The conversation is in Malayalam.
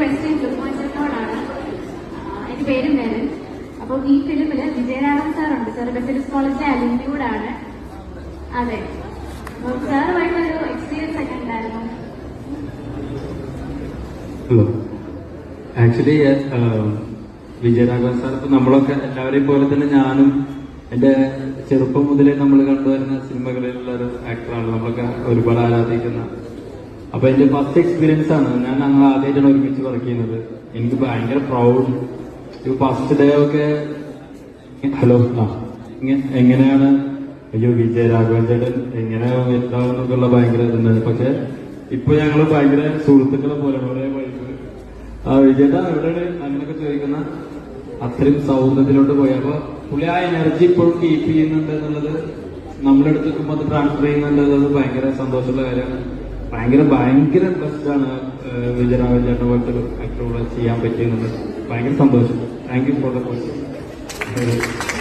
ക്വസ്റ്റ്യൻ ജുമാച്ചനോടാണ് എന്റെ പേര് മെരൻ അപ്പൊ ഈ ഫിലിമിൽ വിജയനാരായണൻ സാറുണ്ട്. സാർ ബെസലിസ് കോളേജിലെ അലിന്യൂഡ് ആണ് അതെ. സാറുമായിട്ടൊരു എക്സ്പീരിയൻസ് ഒക്കെ ഉണ്ടായിരുന്നു. ഹലോ ആക്ച്വലി വിജയരാഘവൻ സാർ ഇപ്പൊ നമ്മളൊക്കെ എല്ലാവരെയും പോലെ തന്നെ ഞാനും എന്റെ ചെറുപ്പം മുതലേ നമ്മൾ കണ്ടുവരുന്ന സിനിമകളിലുള്ള ഒരു ആക്ടറാണ് നമ്മളൊക്കെ ഒരുപാട് ആരാധിക്കുന്ന അപ്പൊ എന്റെ ഫസ്റ്റ് എക്സ്പീരിയൻസ് ആണ്. ഞാൻ ഞങ്ങൾ ആദ്യമായിട്ടാണ് ഒരുമിച്ച് വർക്ക് ചെയ്യുന്നത്. എനിക്ക് ഭയങ്കര പ്രൗഡ് ഈ ഫസ്റ്റ് ഡേ ഒക്കെ ഹലോ ആ എങ്ങനെയാണ്? അയ്യോ വിജയരാഘവൻ ചേട്ടൻ എങ്ങനെ എന്താവും എന്നൊക്കെയുള്ള ഭയങ്കര ഇതുണ്ടായിരുന്നു. പക്ഷെ ഇപ്പൊ ഞങ്ങൾ ഭയങ്കര സുഹൃത്തുക്കളെ പോലെ വൈബ് ആ വിജയേട്ടാ എവിടെയാണ്? അങ്ങനെയൊക്കെ ചോദിക്കുന്ന അത്രയും സൗഹൃദത്തിലോട്ട് പോയി. അപ്പൊ പുള്ളി ആ എനർജി ഇപ്പോഴും കീപ്പ് ചെയ്യുന്നുണ്ട് എന്നുള്ളത് നമ്മളെടുത്ത് നിൽക്കുമ്പോൾ അത് ട്രാൻസ്ഫർ ചെയ്യുന്നുണ്ട് എന്നുള്ളത് ഭയങ്കര സന്തോഷമുള്ള കാര്യമാണ്. ഭയങ്കര ഭയങ്കര ആണ് വിജയരാഘവൻ ചേട്ടൻ പോലത്തെ ഒരു ആക്ടർ ചെയ്യാൻ പറ്റിയെന്നുള്ളത് ഭയങ്കര സന്തോഷം. Thank you for the question